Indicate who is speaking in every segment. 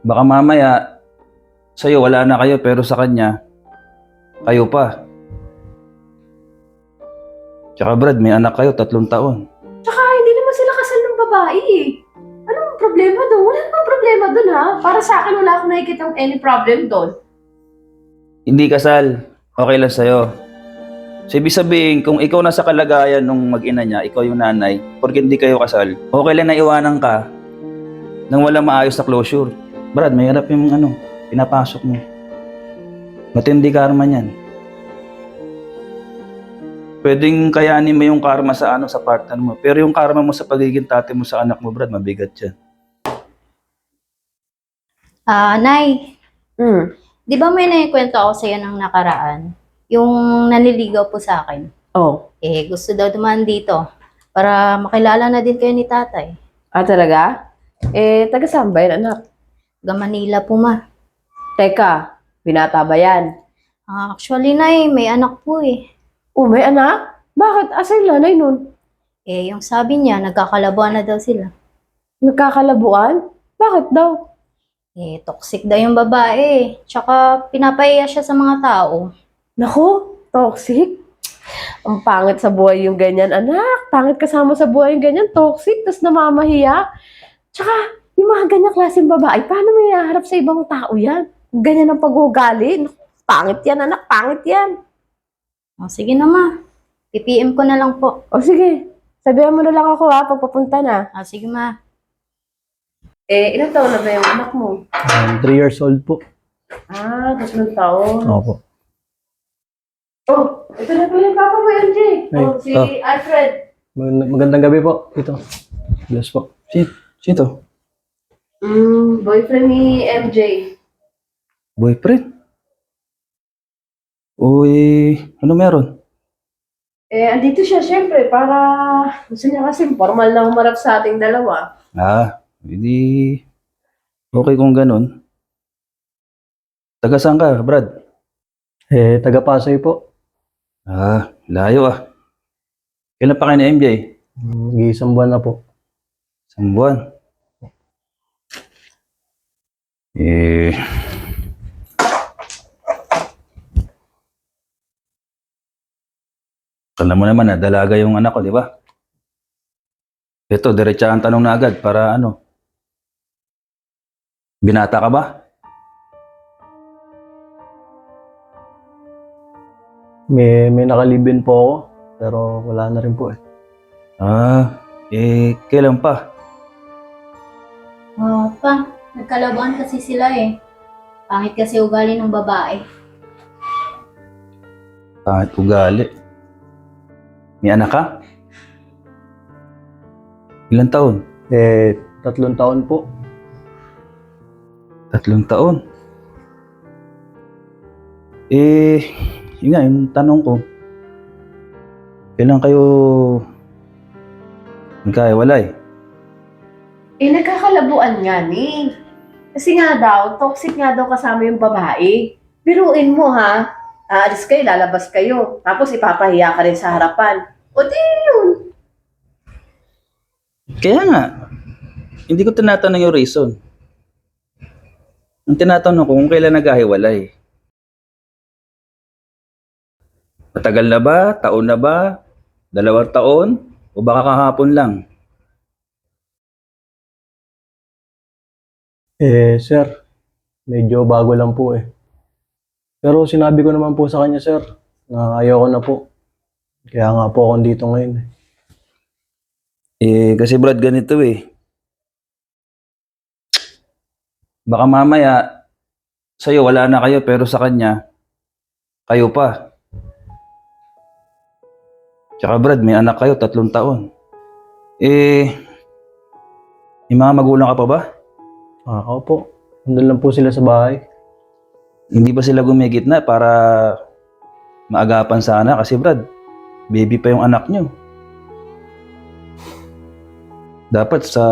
Speaker 1: Baka mamaya, sa'yo wala na kayo, pero sa kanya, kayo pa. Tsaka Brad, may anak kayo, tatlong taon.
Speaker 2: Tsaka hindi naman sila kasal ng babae eh. Anong problema doon? Wala namang problema doon ha. Para sa akin, wala akong nakikita any problem doon.
Speaker 1: Hindi kasal, okay lang sa'yo. So, ibig sabihin, kung ikaw nasa kalagayan nung mag-ina niya, ikaw yung nanay, porque hindi kayo kasal, okay lang na iwanan ka nang walang maayos na closure. Brad, may harap yung ano, pinapasok mo. Matindi karma niyan. Pwedeng kayanin mo yung karma sa ano sa partner mo, pero yung karma mo sa pagiging tate mo sa anak mo, Brad, mabigat yan.
Speaker 3: Ah, Nay,
Speaker 2: Hmm.
Speaker 3: di ba may naikwento ako sa'yo ng nakaraan? Yung nanliligaw po sa akin.
Speaker 2: Oh.
Speaker 3: Eh, gusto daw dumaan dito para makilala na din kayo ni tatay.
Speaker 2: Ah, talaga? Eh, taga saan ba anak?
Speaker 3: Taga Manila po ma.
Speaker 2: Teka, binata ba yan?
Speaker 3: Ah, actually, Nay, may anak po eh.
Speaker 2: Oh, may anak? Bakit? Asa yung nanay nun?
Speaker 3: Eh, yung sabi niya, nagkakalabuan na daw sila.
Speaker 2: Nagkakalabuan? Bakit daw?
Speaker 3: Eh, toxic daw yung babae. Tsaka, pinapahiya siya sa mga tao.
Speaker 2: Naku, toxic. Ang pangit sa buhay yung ganyan, anak. Pangit kasama sa buhay yung ganyan, toxic, tapos namamahiya. Tsaka, yung mga ganyang klaseng babae, paano may haharap sa ibang tao yan? Ganyan ang pag-uugali. Naku, Pangit yan, anak. Pangit yan.
Speaker 3: Oh, sige na ma. PPM ko na lang po.
Speaker 2: O sige, sabihan mo na lang ako ha, pagpapunta na.
Speaker 3: Ah, sige ma.
Speaker 2: Eh, ilang taon na ba yung anak mo?
Speaker 4: 3 years old po.
Speaker 2: Ah, tatlong taon.
Speaker 4: Opo.
Speaker 2: Oh, ito na pala yung papa mo, MJ.
Speaker 4: Ay,
Speaker 2: Oh, si
Speaker 4: oh.
Speaker 2: Alfred.
Speaker 4: Mag- Magandang gabi po. Ito. Bless po.
Speaker 1: Si, sino?
Speaker 2: Mm, boyfriend ni MJ.
Speaker 1: Boyfriend? Uy, ano meron?
Speaker 2: Eh, andito siya syempre para gusto niya kasi formal na humarap sa ating dalawa.
Speaker 1: Ah, hindi. Okay kung ganun. Taga saan ka, Brad?
Speaker 4: Eh, taga Pasay po.
Speaker 1: Ah, layo ah. Kailan pa kayo na MJ?
Speaker 4: Mag-iisang buwan na po.
Speaker 1: Isang buwan. Eh... Alam mo naman na dalaga yung anak ko, di ba? Ito, diretsahan tanong na agad para ano. Binata ka ba?
Speaker 4: May, may nakalibin po ako. Pero wala na rin po eh.
Speaker 1: Ah, eh, kailan pa?
Speaker 3: Oh, pa. Nagkalabuan kasi sila eh. Pangit kasi ugali ng babae.
Speaker 1: Pangit ugali. May anak ka? Ilan taon?
Speaker 4: Eh, tatlong taon po.
Speaker 1: Tatlong taon. Eh, yun nga, yung tanong ko. Kailan kayo nagkaiwalay?
Speaker 2: Eh, nagkakalabuan nga ni. Kasi nga daw, toxic nga daw kasama yung babae. Biruin mo ha. Aalis kayo, lalabas kayo. Tapos ipapahiya ka rin sa harapan. O di yun.
Speaker 1: Kaya nga, hindi ko tinatanong yung reason. Ang tinatanong ko kung kailan nagkahiwalay. Matagal na ba? Taon na ba? Dalawang taon? O baka kahapon lang?
Speaker 4: Eh, sir. Medyo bago lang po eh. Pero sinabi ko naman po sa kanya, sir, na ayoko na po. Kaya nga po ako dito ngayon. eh.
Speaker 1: Eh, kasi Brad, ganito eh. Baka mamaya, sa'yo wala na kayo, pero sa kanya, kayo pa. Tsaka Brad, may anak kayo, tatlong taon. Eh, may mga magulang ka pa ba?
Speaker 4: Ah, ako po. Nandun lang po sila sa bahay.
Speaker 1: Hindi ba sila gumigit na para maagapan sana? Kasi Brad, baby pa yung anak nyo. Dapat sa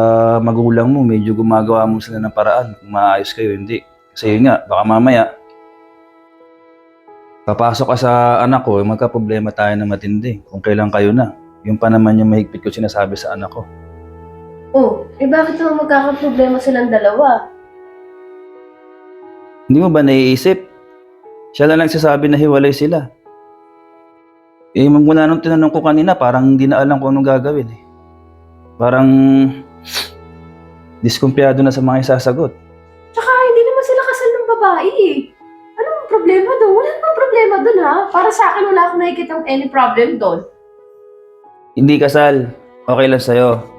Speaker 1: magulang mo, medyo gumagawa mo sila ng paraan kung maayos kayo, hindi. Kasi yun nga, baka mamaya, papasok ka sa anak ko, magka-problema tayo na matindi kung kailan kayo na. Yung pa naman yung mahigpit ko sinasabi sa anak ko.
Speaker 2: Oh, eh bakit naman magkakaproblema silang dalawa?
Speaker 1: Hindi mo ba naiisip? Siya lang nagsasabi na hiwalay sila. Eh, mula nung tinanong ko kanina, parang hindi na alam kung anong gagawin eh. Parang diskumpiyado na sa mga isasagot.
Speaker 2: Tsaka hindi naman sila kasal ng babae eh. Anong problema doon? Wala namang problema doon ha. Para sa akin, wala akong nakikita any problem doon.
Speaker 1: Hindi kasal, okay lang sa'yo.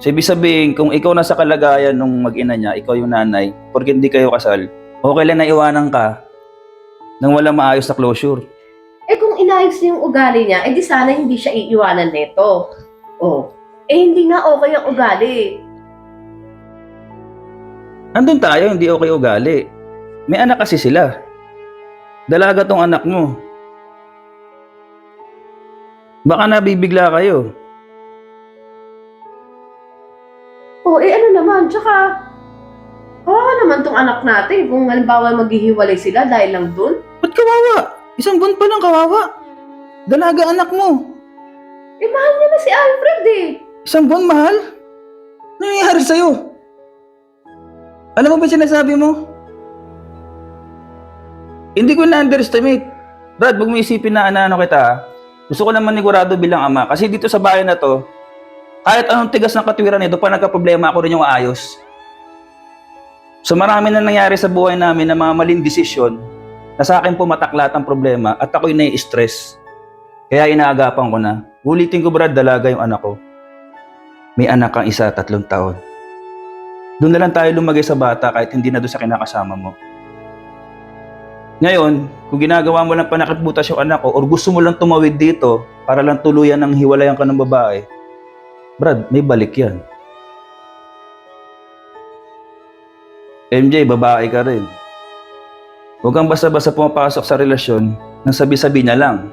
Speaker 1: So, ibig sabihin, kung ikaw nasa kalagayan nung mag-ina niya, ikaw yung nanay, porque hindi kayo kasal, okay lang na iwanan ka nang walang maayos na closure.
Speaker 2: Eh kung inayos niya yung ugali niya, eh di sana hindi siya iiwanan nito. Oh. Eh hindi nga okay ang ugali.
Speaker 1: Andun tayo, hindi okay ugali. May anak kasi sila. Dalaga tong anak mo. Baka nabibigla kayo.
Speaker 2: Oh, eh ano naman, tsaka kawawa naman tong anak natin kung halimbawa maghihiwalay sila dahil lang dun.
Speaker 1: Ba't kawawa? Isang buwan pa lang kawawa. Dalaga anak mo.
Speaker 2: Eh mahal niya na si Alfred eh.
Speaker 1: Isang buwan mahal? Ano nangyayari sa'yo? Alam mo ba sinasabi mo? Hindi ko na-underestimate. Brad, huwag mo isipin na ano kita. ah. Gusto ko lang manigurado bilang ama. Kasi dito sa bahay na to, kahit anong tigas ng katwiran nito, pa nagka-problema ako rin yung ayos. So marami na nangyari sa buhay namin na mga maling desisyon na sa akin pumataklat ang problema at ako'y nai-stress. Kaya inaagapan ko na. Ulitin ko Brad, dalaga yung anak ko. May anak kang isa, tatlong taon. Doon na lang tayo lumagay sa bata kahit hindi na doon sa kinakasama mo. Ngayon, kung ginagawa mo lang panakitbutas yung anak ko or gusto mo lang tumawid dito para lang tuluyan ng hiwalayan ka ng babae, Brad, may balik yan. MJ, babae ka rin. Huwag kang basta-basta pumapasok sa relasyon nang sabi-sabi niya lang.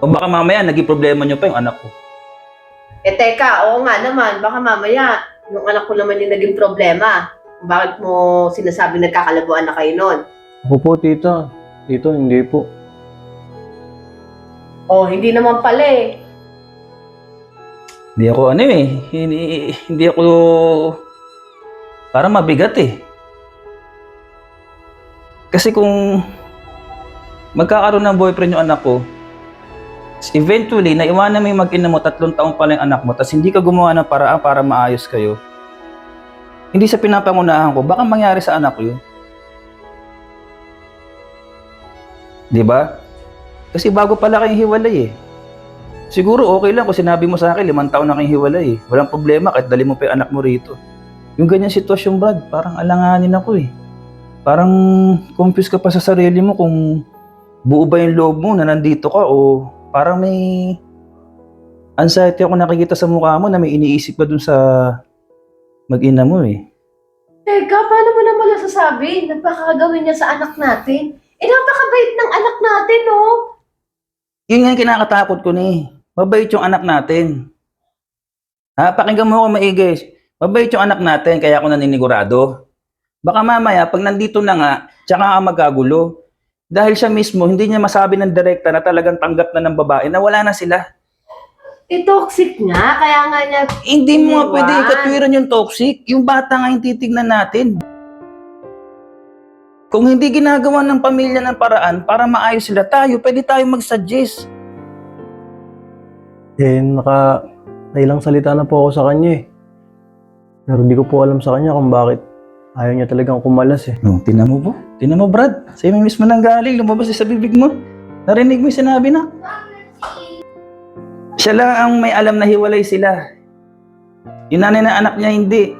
Speaker 1: O baka mamaya naging problema niyo pa yung anak ko.
Speaker 2: Eh teka, oo nga naman, baka mamaya yung anak ko naman yung naging problema. Bakit mo sinasabi nagkakalabuan na kayo nun?
Speaker 4: Ako po, tita. Tito, hindi po.
Speaker 2: Oh, hindi naman pala eh.
Speaker 1: Hindi ako ano eh, hindi, hindi ako parang mabigat eh. Kasi kung magkakaroon ng boyfriend yung anak ko, eventually, naiwanan mo yung mag-ina mo, tatlong taong pala yung anak mo, tapos hindi ka gumawa ng paraan para maayos kayo, hindi sa pinapangunahan ko, baka mangyari sa anak ko yun. Di ba? Kasi bago pala kayong hiwalay eh. Siguro okay lang kung sinabi mo sa akin, limang taon na kayong hiwalay eh. Walang problema kahit dali mo pa yung anak mo rito. Yung ganyan sitwasyon, Brad, parang alanganin ako eh. Parang confused ka pa sa sarili mo kung buo ba yung loob mo na nandito ka o parang may anxiety ako nakikita sa mukha mo na may iniisip ka dun sa mag-ina mo eh.
Speaker 2: Teka, paano mo naman nasasabi? Nagpakagawin niya sa anak natin. Eh, napakabait ng anak natin, oh.
Speaker 1: Yun nga yung kinakatakot ko ni. Mabait yung anak natin. Ha, pakinggan mo ako maigi. Mabait yung anak natin, kaya ako naninigurado. Baka mamaya, pag nandito na nga, tsaka ka magkagulo. Dahil siya mismo, hindi niya masabi ng direkta na talagang tanggap na ng babae na wala na sila.
Speaker 2: Eh, toxic nga. Kaya nga niya,
Speaker 1: Hindi mo nga pwede ikatwiran yung toxic. Yung bata nga yung titignan natin. Kung hindi ginagawa ng pamilya ng paraan para maayos sila tayo, pwede tayo mag-suggest.
Speaker 4: Eh, naka... Ilang salita na po ako sa kanya eh. Pero di ko po alam sa kanya kung bakit ayaw niya talagang kumalas eh.
Speaker 1: No, tinan mo po. Tinan mo, Brad. Sa'yo may mismo nang galing. Lumabas sa bibig mo. Narinig mo yung sinabi na. Siya lang ang may alam na hiwalay sila. Yung nanay na anak niya, hindi.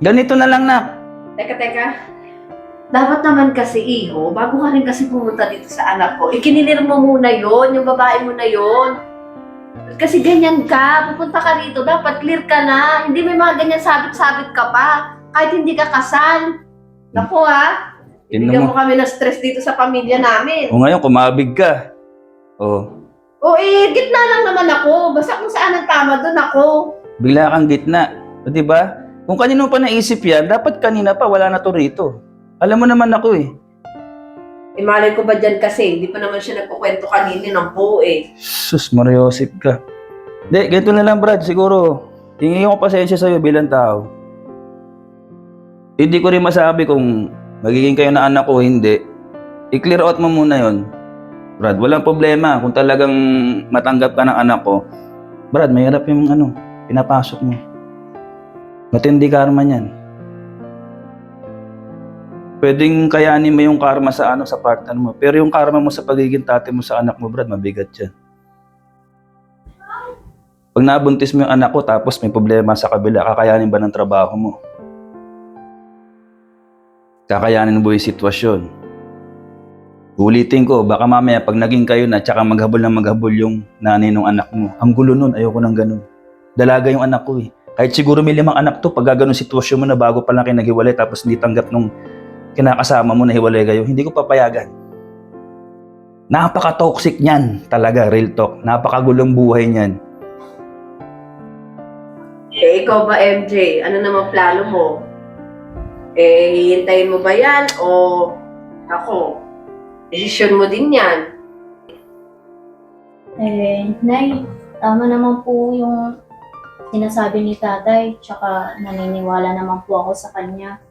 Speaker 1: Ganito na lang, nak.
Speaker 2: Teka, teka. Dapat naman kasi, iho, bago ka rin kasi pumunta dito sa anak ko, ikinilir mo muna yon yung babae mo na yon. Kasi ganyan ka, pupunta ka rito, dapat clear ka na. Hindi may mga ganyan sabit-sabit ka pa. Kahit hindi ka kasal. Naku ha,
Speaker 1: Tingnan mo.
Speaker 2: mo kami ng stress dito sa pamilya namin.
Speaker 1: O ngayon, kumabig ka. Oh,
Speaker 2: O eh, gitna lang naman ako. Basta kung saan ang tama, doon ako.
Speaker 1: bigla kang gitna. O, di ba? Kung kanino pa naisip yan, dapat kanina pa, wala na to rito. Alam mo naman ako eh.
Speaker 2: Eh, malay ko ba dyan kasi, hindi pa naman siya nagkukwento kanini ng buo eh.
Speaker 1: Sus, Mariosip ka. Hindi, ganito na lang Brad, siguro. Tingin ko pasensya sa'yo bilang tao. Hindi ko rin masabi kung magiging kayo na anak ko o hindi. I-clear out mo muna yon. Brad, walang problema. Kung talagang matanggap ka ng anak ko, Brad, mahirap yung ano, pinapasok mo. Matindi karma niyan. Pwedeng kayanin mo yung karma sa ano sa partner mo. Pero yung karma mo sa pagiging tate mo sa anak mo, Brad, mabigat yan. Pag nabuntis mo yung anak ko tapos may problema sa kabila, kakayanin ba ng trabaho mo? Kakayanin mo yung sitwasyon? Ulitin ko, baka mamaya pag naging kayo na tsaka maghabol na maghabol yung nanay ng anak mo. Ang gulo nun, ayoko ng ganun. Dalaga yung anak ko eh. Kahit siguro may limang anak to, pag ganun sitwasyon mo na bago pa lang kayo naghiwalay tapos hindi tanggap nung kinakasama mo na hiwalay kayo, hindi ko papayagan. Napaka-toxic niyan talaga, real talk. Napakagulong buhay niyan.
Speaker 2: Eh, ikaw ba, MJ? Ano naman plano mo? Eh, hihintayin mo ba yan? O ako? Desisyon mo din yan.
Speaker 3: Eh, Nay, tama naman po yung sinasabi ni tatay, tsaka naniniwala naman po ako sa kanya.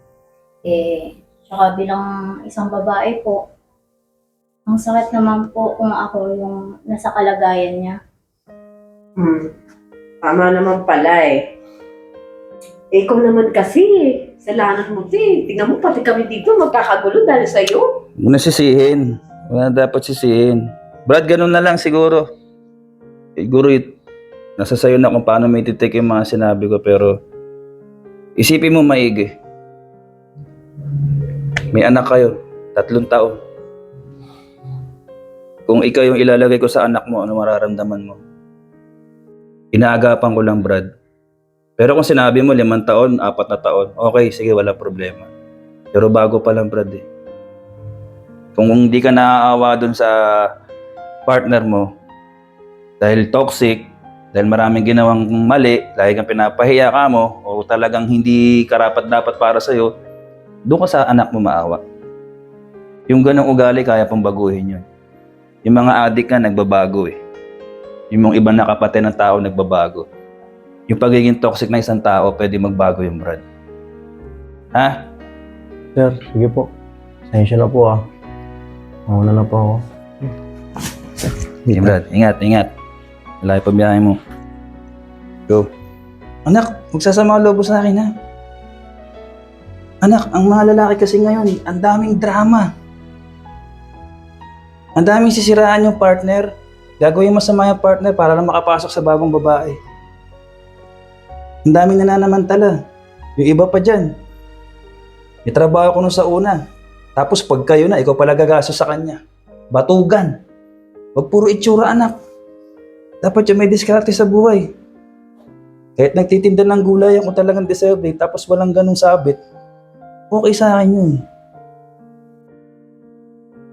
Speaker 3: Eh, tsaka bilang isang babae po, ang sakit naman po kung ako yung nasa kalagayan niya.
Speaker 2: Hmm. Tama naman pala eh. Eh, ikaw naman kasi eh. Salanan mo din. Tingnan mo, pati kami dito magkakagulo dahil sa'yo.
Speaker 1: Huwag mo na sisihin. Wala na dapat sisihin. Brad, ganun na lang siguro. Siguro it, nasa sayo na kung paano may titake yung mga sinabi ko pero isipin mo maigi. May anak kayo, tatlong taon. Kung ikaw yung ilalagay ko sa anak mo, ano mararamdaman mo? Inaagapan ko lang, Brad. Pero kung sinabi mo limang taon, apat na taon, okay, sige, wala problema. Pero bago pa lang, Brad eh. Kung hindi ka naaawa dun sa partner mo, dahil toxic, dahil maraming ginawang mali, dahil kang pinapahiya ka mo, o talagang hindi karapat dapat para sa'yo, doon ka sa anak mo maawa. Yung ganong ugali, kaya pang baguhin yun. Yung mga adik nga, nagbabago eh. Yung mga ibang nakapatid ng tao, nagbabago. Yung pagiging toxic na isang tao, pwede magbago yung Brad. Ha?
Speaker 4: Sir, sige po. Sensya na po ah. Mauna na po ako.
Speaker 1: Sige, Brad. Ingat, ingat. Malaki pa biyahe mo. Go. Anak, magsasama ang lobo sa akin, ha? Anak, ang mga lalaki kasi ngayon, ang daming drama. Ang daming sisiraan yung partner. Gagawin masama yung partner para lang makapasok sa bagong babae. Ang daming nananamantala. Yung iba pa dyan. May trabaho ko nung sa una. Tapos pag kayo na, ikaw pala gagaso sa kanya. Batugan. Huwag puro itsura anak. Dapat yung may diskarte sa buhay. Kahit nagtitinda ng gulay ako talagang deserve eh, tapos walang ganong sabit, okay sa akin yun.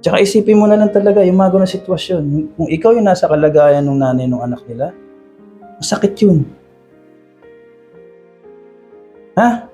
Speaker 1: Tsaka isipin mo na lang talaga yung mga ganong sitwasyon. Kung ikaw yung nasa kalagayan ng nanay ng anak nila, masakit yun. Ha?